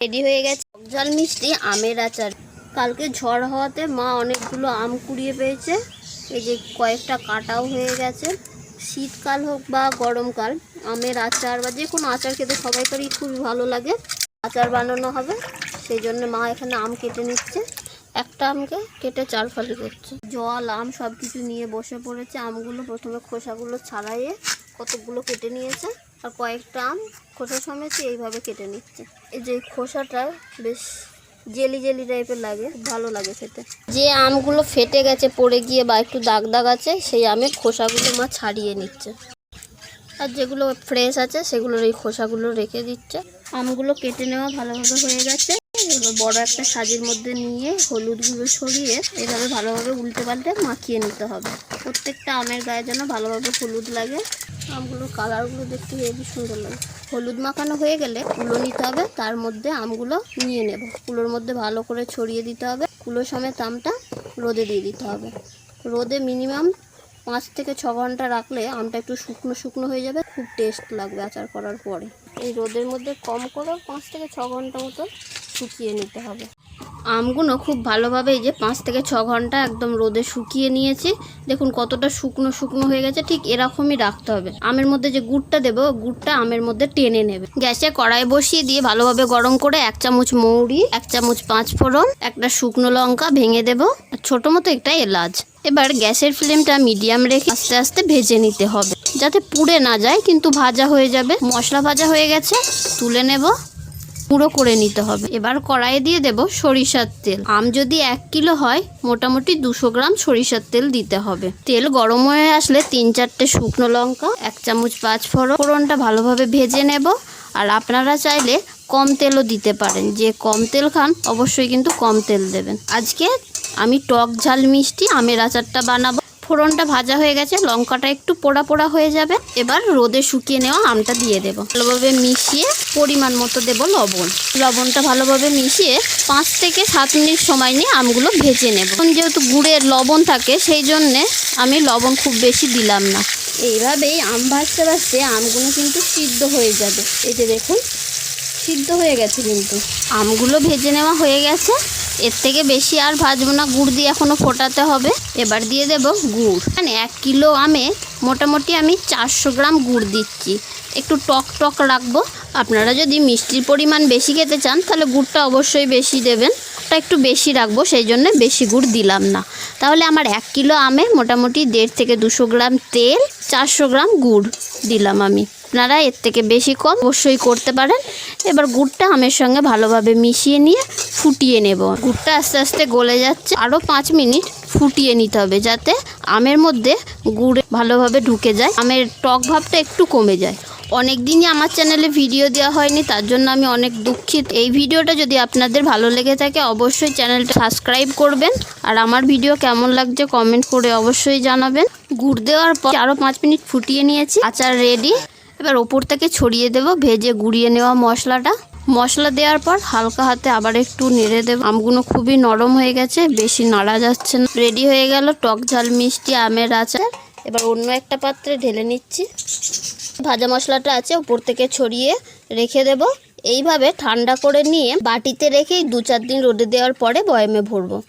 Ready হয়ে গেছে। ঝাল মিষ্টি, আমের আচার। কালকে ঝড় হওয়াতে মা অনেকগুলো আম কুড়িয়ে পেয়েছে। এই যে কয়েকটা কাটাও হয়ে গেছে। শীতকাল হোক বা গরমকাল, আমের আচার বা যে কোনো আচার খেতে সবাইকারই খুবই ভালো লাগে। আচার বানানো হবে সেই জন্য মা এখানে আম কেটে নিচ্ছে। একটা আমকে কেটে চার ফালি করছে। জল, আম সব কিছু নিয়ে বসে পড়েছে। আমগুলো প্রথমে খোসাগুলো ছাড়াইয়ে কতগুলো কেটে নিয়েছে। আর কয়েকটা আম খোসা সমেত এইভাবে কেটে নিচ্ছে। এই যে খোসাটা বেশ জেলি জেলি টাইপের লাগে ভালো লাগে খেতে। যে আমগুলো ফেটে গেছে, পড়ে গিয়ে বা একটু দাগ দাগ আছে, সেই আমের খোসাগুলো মা ছাড়িয়ে নিচ্ছে। আর যেগুলো ফ্রেশ আছে, সেগুলোর এই খোসাগুলো রেখে দিচ্ছে। আমগুলো কেটে নেওয়া ভালোভাবে হয়ে গেছে। এবার বড় একটা সাজের মধ্যে নিয়ে হলুদগুলো ছড়িয়ে এভাবে ভালোভাবে উল্টে পাল্টে মাখিয়ে নিতে হবে। প্রত্যেকটা আমের গায়ে যেন ভালোভাবে হলুদ লাগে। আমগুলোর কালারগুলো দেখতে হেবি সুন্দর লাগে। হলুদ মাখানো হয়ে গেলে কুলো নিতে হবে, তার মধ্যে আমগুলো নিয়ে নেব। কুলোর মধ্যে ভালো করে ছড়িয়ে দিতে হবে। কুলো সমেত আমটা রোদে দিয়ে দিতে হবে। রোদে মিনিমাম পাঁচ থেকে ছ ঘণ্টা রাখলে আমটা একটু শুকনো শুকনো হয়ে যাবে, খুব টেস্ট লাগবে আচার করার পরে। এই রোদের মধ্যে কম করে পাঁচ থেকে ছ ঘণ্টা মতো শুকিয়ে নিতে হবে। আমগুলো খুব ভালোভাবে এই যে পাঁচ থেকে ছ ঘণ্টা একদম রোদে শুকিয়ে নিয়েছি। দেখুন কতটা শুকনো শুকনো হয়ে গেছে, ঠিক এরকমই রাখতে হবে। আমের মধ্যে যে গুড়টা দেবো, গুড়টা আমের মধ্যে টেনে নেবে। গ্যাসে কড়াই বসিয়ে দিয়ে ভালোভাবে গরম করে এক চামচ মৌরি, এক চামচ পাঁচ ফোড়ন, একটা শুকনো লঙ্কা ভেঙে দেবো, আর ছোটো মতো একটা এলাচ। এবার গ্যাসের ফ্লেমটা মিডিয়াম রেখে আস্তে আস্তে ভেজে নিতে হবে। যাতে পুড়ে না যায়, কিন্তু ভাজা হয়ে যাবে। মশলা ভাজা হয়ে গেছে, তুলে নেব। গুঁড়ো করে নিতে হবে। এবার কড়াইয়ে দিয়ে দেব সরিষার তেল। আম যদি এক কিলো হয়, মোটামুটি দুশো গ্রাম সরিষার তেল দিতে হবে। তেল গরম হয়ে আসলে তিন চারটে শুকনো লঙ্কা, এক চামচ পাঁচ ফোড়ন। ফোড়নটা ভালোভাবে ভেজে নেব। আর আপনারা চাইলে কম তেলও দিতে পারেন। যে কম তেল খান, অবশ্যই কিন্তু কম তেল দেবেন। আজকে আমি টক ঝাল মিষ্টি আমের আচারটা বানাবো। ফোড়নটা ভাজা হয়ে গেছে, লঙ্কাটা একটু পোড়া পোড়া হয়ে যাবে। এবার রোদে শুকিয়ে নেওয়া আমটা দিয়ে দেব। ভালোভাবে মিশিয়ে পরিমাণ মতো দেব লবণ। লবণটা ভালোভাবে মিশিয়ে পাঁচ থেকে সাত মিনিট সময় নিয়ে আমগুলো ভেজে নেব। যেহেতু গুড়ের লবণ থাকে, সেই জন্যে আমি লবণ খুব বেশি দিলাম না। এইভাবেই আম ভাজতে ভাজতে আমগুলো কিন্তু সিদ্ধ হয়ে যাবে। এই যে দেখুন, সিদ্ধ হয়ে গেছে কিন্তু। আমগুলো ভেজে নেওয়া হয়ে গেছে। এর থেকে বেশি আর ভাজবো না। গুড় দিয়ে এখনও ফোটাতে হবে। এবার দিয়ে দেব গুড়। মানে এক কিলো আমে মোটামুটি আমি চারশো গ্রাম গুড় দিচ্ছি। একটু টক টক রাখব। আপনারা যদি মিষ্টির পরিমাণ বেশি খেতে চান, তাহলে গুড়টা অবশ্যই বেশি দেবেন। ওটা একটু বেশি রাখব, সেই জন্য বেশি গুড় দিলাম না। তাহলে আমার এক কিলো আমে মোটামুটি দেড় থেকে দুশো গ্রাম তেল, চারশো গ্রাম গুড় দিলাম আমি। আপনারা এর থেকে বেশি কম অবশ্যই করতে পারেন। এবার গুড়টা আমের সঙ্গে ভালোভাবে মিশিয়ে নিয়ে ফুটিয়ে নেব। গুড়টা আস্তে আস্তে গলে যাচ্ছে। আরও পাঁচ মিনিট ফুটিয়ে নিতে হবে যাতে আমের মধ্যে গুড় ভালোভাবে ঢুকে যায়। আমের টক ভাবটা একটু কমে যায়। অনেক দিনই আমার চ্যানেলে ভিডিও দেওয়া হয়নি, তার জন্য আমি অনেক দুঃখিত। এই ভিডিওটা যদি আপনাদের ভালো লেগে থাকে, অবশ্যই চ্যানেলটা সাবস্ক্রাইব করবেন। আর আমার ভিডিও কেমন লাগছে কমেন্ট করে অবশ্যই জানাবেন। গুড় দেওয়ার পর আরও পাঁচ মিনিট ফুটিয়ে নিয়েছি। আচার রেডি। এবার ওপর থেকে ছড়িয়ে দেব, ভেজে গুঁড়িয়ে নেওয়া মশলাটা। মশলা দেওয়ার পর হালকা হাতে আবার একটু নেড়ে দেব। আমগুলো খুবই নরম হয়ে গেছে, বেশি নাড়া যাচ্ছে না। রেডি হয়ে গেল টক ঝাল, মিষ্টি, আমের আচার। এবার অন্য একটা পাত্রে ঢেলে নিচ্ছি। ভাজা মশলাটা আছে, উপর থেকে ছড়িয়ে রেখে দেব। এইভাবে ঠান্ডা করে নিয়ে বাটিতে রেখেই দু চার দিন রোদে দেওয়ার পরে বয়ামে ভরবো।